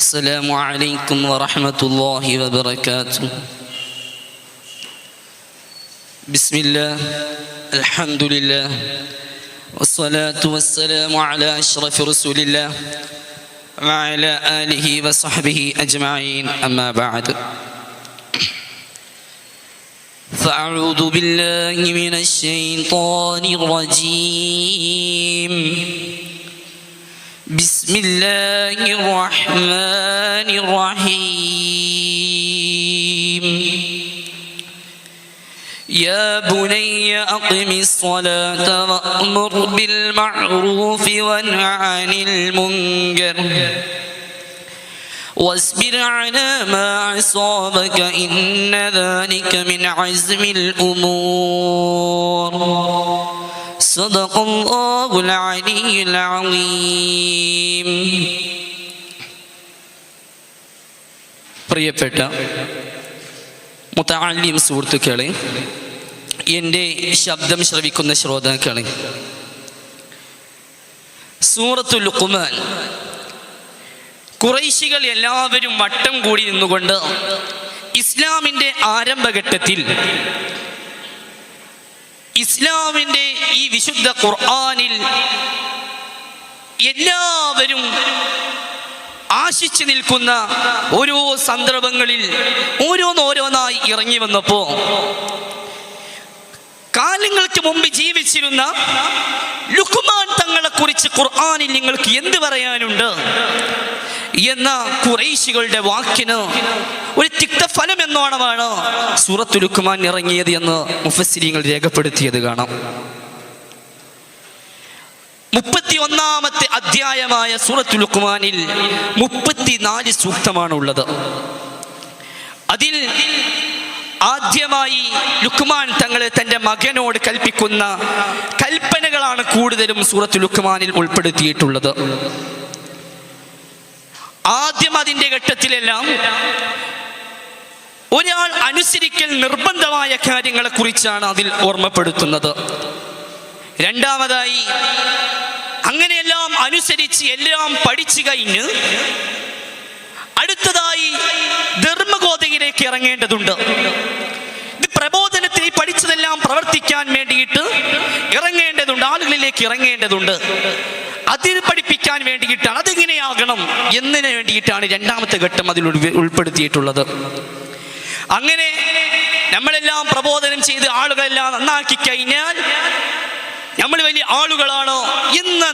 السلام عليكم ورحمة الله وبركاته. بسم الله الحمد لله والصلاة والسلام على أشرف رسول الله وعلى آله وصحبه أجمعين. أما بعد فأعوذ بالله من الشيطان الرجيم. بسم الله الرحمن الرحيم. يا بني أقم الصلاة وأمر بالمعروف وانه عن المنكر. واصبر على ما أصابك إن ذلك من عزم الأمور. صدق الله العلي العظيم പ്രിയപ്പെട്ട മുത്തലിം സുഹൃത്തുക്കളെ എൻ്റെ ശബ്ദം ശ്രവിക്കുന്ന ശ്രോതാക്കളെ സൂറത്തു ലുക്കുമാൻ കുറൈശികൾ എല്ലാവരും വട്ടം കൂടി നിന്നുകൊണ്ട് ഇസ്ലാമിൻ്റെ ആരംഭഘട്ടത്തിൽ ഇസ്ലാമിന്റെ ഈ വിശുദ്ധ ഖുർആാനിൽ എല്ലാവരും ആശിച്ചു നിൽക്കുന്ന ഓരോ സന്ദർഭങ്ങളിൽ ഓരോന്നോരോന്നായി ഇറങ്ങി വന്നപ്പോ കാലങ്ങൾക്ക് മുമ്പ് ജീവിച്ചിരുന്ന ലുക്കുമാൻ തങ്ങളെ കുറിച്ച് ഖുർആാനിൽ നിങ്ങൾക്ക് എന്ത് പറയാനുണ്ട്? എന്ന കുറേശികളുടെ വാക്കിന് ഒരു തിക്തഫലം എന്നോണമാണ് സൂറത്തുലുക്കുമാൻ ഇറങ്ങിയത് എന്ന് മുഫസ്സിരിങ്ങൾ രേഖപ്പെടുത്തിയത് കാണാം. മുപ്പത്തി ഒന്നാമത്തെ അധ്യായമായ സൂറത്തുലുക്കുമാനിൽ മുപ്പത്തിനാല് സൂക്തമാണ് ഉള്ളത് അതിൽ ആദ്യമായി ലുക്മാൻ തങ്ങളെ തന്റെ മകനോട് കൽപ്പിക്കുന്ന കൽപ്പനകളാണ് കൂടുതലും സൂറത്ത് ലുക്മാനിൽ ഉൾപ്പെടുത്തിയിട്ടുള്ളത്. ആദ്യം അതിന്റെ ഘട്ടത്തിലെല്ലാം ഒരാൾ അനുസരിക്കൽ നിർബന്ധമായ കാര്യങ്ങളെക്കുറിച്ചാണ് അതിൽ ഓർമ്മപ്പെടുത്തുന്നത്. രണ്ടാമതായി അങ്ങനെയെല്ലാം അനുസരിച്ച് എല്ലാം പഠിച്ചു കഴിഞ്ഞ് അടുത്തതായി ധർമ്മഗോതയിലേക്ക് ഇറങ്ങേണ്ടതുണ്ട്. ഇത് പ്രബോധനത്തിൽ പഠിച്ചതെല്ലാം പ്രവർത്തിക്കാൻ വേണ്ടിയിട്ട് ഇറങ്ങേണ്ടതുണ്ട് ആളുകളിലേക്ക് ഇറങ്ങേണ്ടതുണ്ട്. അതിന് പഠിപ്പിക്കാൻ വേണ്ടിയിട്ടാണ്. അതെങ്ങനെയാകണം എന്നതിനു വേണ്ടിയിട്ടാണ് രണ്ടാമത്തെ ഘട്ടം അതിൽ ഉൾപ്പെടുത്തിയിട്ടുള്ളത്. അങ്ങനെ നമ്മളെല്ലാം പ്രബോധനം ചെയ്ത് ആളുകളെല്ലാം നന്നാക്കി കഴിഞ്ഞാൽ നമ്മൾ വലിയ ആളുകളാണോ എന്ന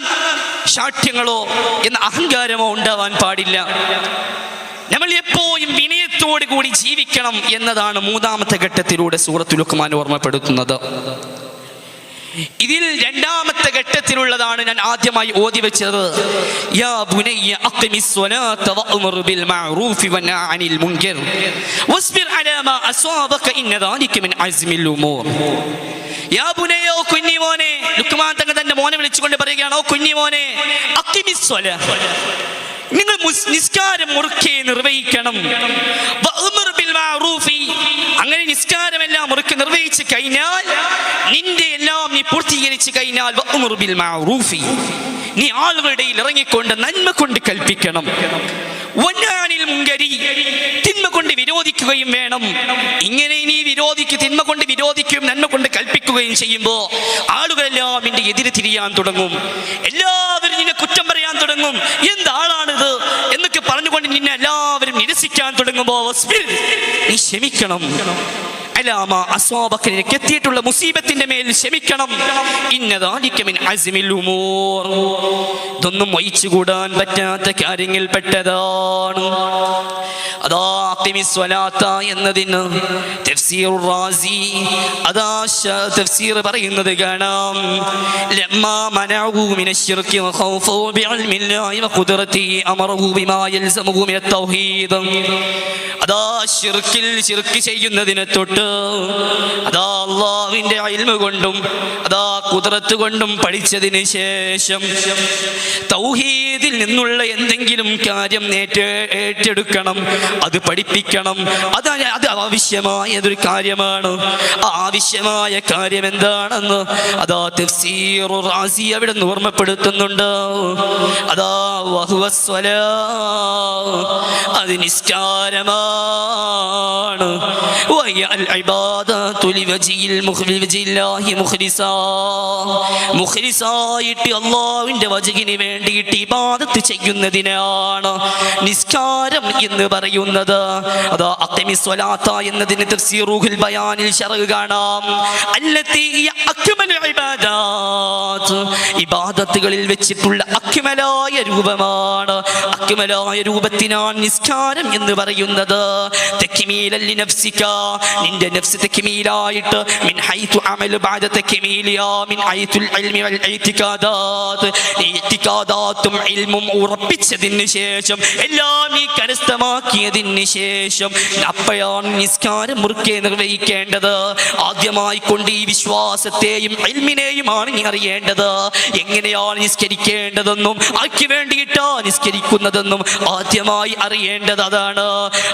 ശാഠ്യങ്ങളോ എന്ന അഹങ്കാരമോ ഉണ്ടാവാൻ പാടില്ല. നമ്മൾ എപ്പോഴും വിനയത്തോടു കൂടി ജീവിക്കണം എന്നതാണ് മൂന്നാമത്തെ ഘട്ടത്തിലൂടെ സൂറത്തുലുക്കുമാൻ ഓർമ്മപ്പെടുത്തുന്നത്. ഇതിൽ രണ്ടാമത്തെ ഘട്ടത്തിലുള്ളതാണ് ഞാൻ ആദ്യമായി ഓതി വെച്ചത്. യാ ബുനയ്യ ബിൽ മഅറൂഫി വന അനിൽ അലാ മാ ഇന്ന ദാലിക മിൻ യാ ബുനയ്യ തന്റെ മോനെ വിളിച്ചുകൊണ്ട് പറയുകയാണ് ഓ നിങ്ങൾ നിസ്കാരം മുറുക്കെ നിർവഹിക്കണം. അങ്ങനെ നിസ്കാരമെല്ലാം മുറുക്കെ നിർവഹിച്ചു കഴിഞ്ഞാൽ നിന്റെ എല്ലാം നീ പൂർത്തീകരിച്ചു കഴിഞ്ഞാൽ. നീ ആളുകളുടെ ഇറങ്ങിക്കൊണ്ട് നന്മ കൊണ്ട് കൽപ്പിക്കണം. വന്നാനിൽ മുങ്കരി തിന്മ കൊണ്ട് വിരോധിക്കുകയും വേണം. ഇങ്ങനെ നീ വിരോധിക്ക് തിന്മ കൊണ്ട് വിരോധിക്കുകയും നന്മ കൊണ്ട് കൽപ്പിക്കുകയും ചെയ്യുമ്പോൾ ആളുകളെല്ലാം നിന്റെ എതിരെ തിരിയാൻ തുടങ്ങും. എല്ലാവരും നിന്നെ കുറ്റം പറയാൻ തുടങ്ങും. എന്താളാണിത് എന്നൊക്കെ പറഞ്ഞുകൊണ്ട് നിന്നെ എല്ലാവരും നിരസിക്കാൻ തുടങ്ങുമ്പോൾ നീ ക്ഷമിക്കണം. അലാമ അസാബക്ക് എത്തിയിട്ടുള്ള മുസീബത്തിന്റെ മേൽ ക്ഷമിക്കണം. ഇന്നതാലിക്കമിൻ അസിമിൽ ഉമൂർ. ഇതൊന്നും വഹിച്ചുകൂടാൻ പറ്റാത്ത കാര്യങ്ങൾ പെട്ടതാണ് എന്നതിന് റാസി തഫ്സീർ പറയുന്നത് കാണാം. മനഊ മിന ശിർക്കി ബിമാ അതാ ശിർക്ക് ചെയ്യുന്നതിനെ തൊട്ട് അതാ അള്ളാവിന്റെ അയിൽമ കൊണ്ടും അതാ കുതിരത്ത് കൊണ്ടും പഠിച്ചതിന് ശേഷം ഇതിൽ നിന്നുള്ള എന്തെങ്കിലും കാര്യം നേറ്റേ ഏറ്റെടുക്കണം അത് പഠിപ്പിക്കണം. അത് അത് ആവശ്യമായതൊരു കാര്യമാണ്. ആവശ്യമായ കാര്യം എന്താണെന്ന് അതാ റാസി അവിടെ നിന്ന് ഓർമ്മപ്പെടുത്തുന്നുണ്ട്. അതാ വഹുവസ്വല. അത് നിസ്കാരമാണ്. മുഖ്ലിസായിട്ട് അള്ളാവിന്റെ വജകിന് വേണ്ടിയിട്ട് ഇബാ ഇബാദത്ത് ചെയ്യുന്നതിനാണ് നിസ്കാരം എന്ന് പറയുന്നത്. അത് അത്തമിസ്വലാത്ത സ്വലാത്ത എന്നതിന് തഫ്സീറുൽ ബയാനിൽ ശറഹ് കാണാം. അല്ലത്തി ഇബാദത്തുകളിൽ വെച്ചിട്ടുള്ള അക്മലായ രൂപമാണ്. അക്മലായ രൂപത്തിനാണ് നിസ്കാരം എന്ന് പറയുന്നത്. നിന്റെ നഫ്സ് തെക്കിമീലായിട്ട് മിൻ ഹൈതു അമലു ബാദ തക്മീലിയാ മിൻ ഹൈതുൽ ഇൽമി വൽ ഇഅ്തിഖാദാത്ത് ഈ ഇഅ്തിഖാദാത്തും ഇൽമും ഉറപ്പിച്ചതിന് ശേഷം എല്ലാം നീ കരസ്ഥമാക്കിയതിന് ശേഷം അപ്പോഴാണ് നിസ്കാരം മുറുക്കെ നിർവഹിക്കേണ്ടത്. ആദ്യമായി കൊണ്ട് ഈ വിശ്വാസത്തെയും ഇൽമിനെയുമാണ് നീ അറിയേണ്ടത്. എങ്ങനെയാണ് നിസ്കരിക്കേണ്ടതെന്നും ആക്കി വേണ്ടിയിട്ടാ നിസ്കരിക്കുന്നതെന്നും ആദ്യമായി അറിയേണ്ടത് അതാണ്.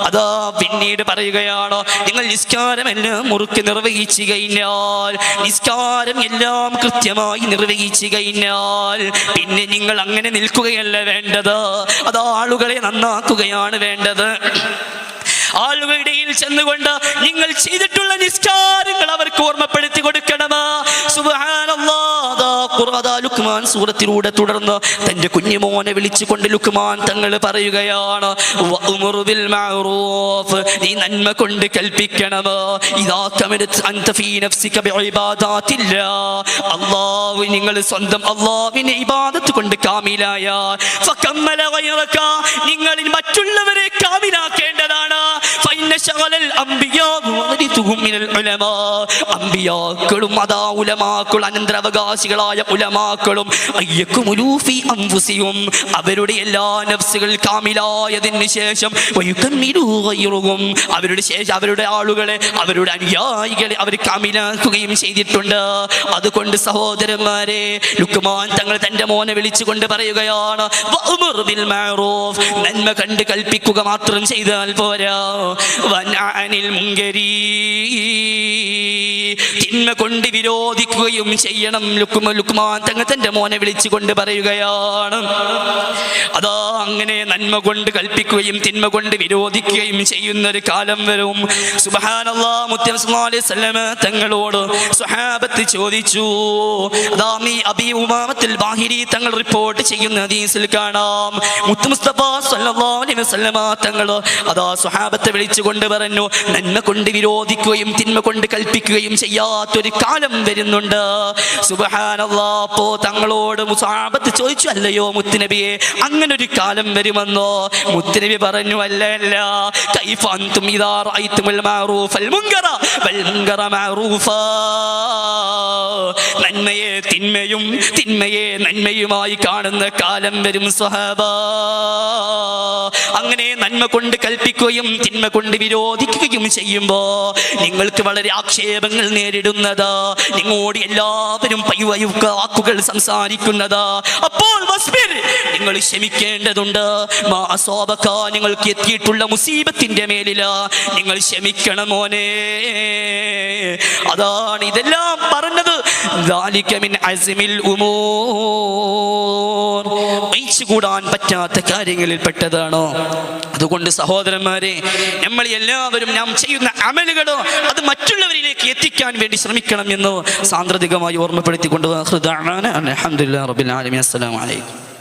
അതാ പിന്നീട് പറയുകയാണ് നിങ്ങൾ നിസ്കാരം എല്ലാം മുറുക്കി നിർവഹിച്ചു കഴിഞ്ഞാൽ നിസ്കാരം എല്ലാം കൃത്യമായി നിർവഹിച്ചു കഴിഞ്ഞാൽ പിന്നെ നിങ്ങൾ അങ്ങനെ നിൽക്കുകയല്ല വേണ്ടത്. അത് ആളുകളെ നന്നാക്കുകയാണ് വേണ്ടത്. ആളുകളുടെ ഇടയിൽ ചെന്നുകൊണ്ട് നിങ്ങൾ ചെയ്തിട്ടുള്ള നിസ്കാരങ്ങൾ അവർക്ക് ഓർമ്മപ്പെടുത്തി കൊടുക്കണം ലുക്മാൻ സൂറത്തിലൂടെ തുടർന്ന് തന്റെ കുഞ്ഞുമോനെ വിളിച്ചുകൊണ്ട് ലുക്മാൻ തങ്ങൾ പറയുകയാണ്. നീ നന്മ കൊണ്ട് കൽപ്പിക്കണം. അല്ലാഹു നിങ്ങൾ സ്വന്തം അല്ലാഹുവിനെ ഇബാദത്ത് കൊണ്ട് കാമിലായ. നിങ്ങളിൽ മറ്റുള്ളവരെ കാമിലാക്കേണ്ടതാണ് അംബിയാക്കളും അതാ ഉലമാക്കൾ അനന്തരാവകാശികളായ ഉലമാക്കളും അൻഫുസിഹിം. അവരുടെ എല്ലാ നഫ്സുകൾ കാമിലായതിന് ശേഷം. അവരുടെ ശേഷം അവരുടെ ആളുകളെ അവരുടെ അനുയായികളെ അവർ കാമിലാക്കുകയും ചെയ്തിട്ടുണ്ട് അതുകൊണ്ട് സഹോദരന്മാരെ ലുക്മാൻ തങ്ങൾ തന്റെ മോനെ വിളിച്ചുകൊണ്ട് പറയുകയാണ്. നന്മ കണ്ട് കൽപ്പിക്കുക മാത്രം ചെയ്താൽ പോരാ തിന്മ കൊണ്ട് വിരോധിക്കുകയും ചെയ്യണം. ലുക്കുമ ലുക്കുമാൻ തങ്ങ തന്റെ മോനെ വിളിച്ചുകൊണ്ട് പറയുകയാണ്. അതാ അങ്ങനെ നന്മ കൊണ്ട് കൽപ്പിക്കുകയും തിന്മ കൊണ്ട് വിരോധിക്കുകയും ചെയ്യുന്ന ഒരു കാലം വരും. സുബഹാനല്ലാ മുത്തം തങ്ങളോട് സ്വഹാബത്ത് ചോദിച്ചു. അതാ നീ അബി ഉമാമത്തുൽ ബാഹിരി തങ്ങൾ റിപ്പോർട്ട് ചെയ്യുന്ന ഹദീസിൽ കാണാം. മുത്തു മുസ്തഫ അലൈഹി തങ്ങൾ അതാ സ്വഹാബത്തെ വിളിച്ചുകൊണ്ട് പറഞ്ഞു നന്മ കൊണ്ട് വിരോധിക്കുകയും തിന്മ കൊണ്ട് കൽപ്പിക്കുകയും ചെയ്യാത്തൊരു കാലം വരുന്നുണ്ട്. തങ്ങളോട് മുസാബത്ത് ചോദിച്ചു അല്ലയോ മുത്തുനബിയെ അങ്ങനെ ഒരു കാലം വരുമെന്നോ? മുത്തുനബി പറഞ്ഞു അല്ല അല്ല. കൈഫ അൻതും ഇദാ റഅയ്തുമുൽ മഅറൂഫൽ മുങ്കറ വൽ മുങ്കറ നന്മയെ തിന്മയും തിന്മയെ നന്മയുമായി കാണുന്ന കാലം വരും സ്വഹാബ. അങ്ങനെ നന്മ കൊണ്ട് കൽപ്പിക്കുകയും തിന്മ കൊണ്ട് വിരോധിക്കുകയും ചെയ്യുമ്പോ നിങ്ങൾക്ക് വളരെ ആക്ഷേപങ്ങൾ നേരിടുന്നത്. നിങ്ങളോട് എല്ലാവരും പയ്യുവയുക്ക വാക്കുകൾ സംസാരിക്കുന്നത്. നിങ്ങൾ ക്ഷമിക്കേണ്ടതുണ്ട്. നിങ്ങൾക്ക് എത്തിയിട്ടുള്ള മുസീബത്തിന്റെ മേലില. നിങ്ങൾ ക്ഷമിക്കണം മോനെ. അതാണ് ഇതെല്ലാം പറഞ്ഞത്. അസിമിൽ ഉമോ ഒഴിച്ചുകൂടാൻ പറ്റാത്ത കാര്യങ്ങളിൽ പെട്ടതാണോ അതുകൊണ്ട് സഹോദരന്മാരെ നമ്മൾ എല്ലാവരും നാം ചെയ്യുന്ന അമലുകളോ അത് മറ്റുള്ളവരിലേക്ക് എത്തിക്കാൻ വേണ്ടി ശ്രമിക്കണം എന്ന് സാന്ദ്രതികമായി ഓർമ്മപ്പെടുത്തിക്കൊണ്ട് അലഹമുല്ലാ റബിൻ ആലമി അസ്സലാമലൈക്കും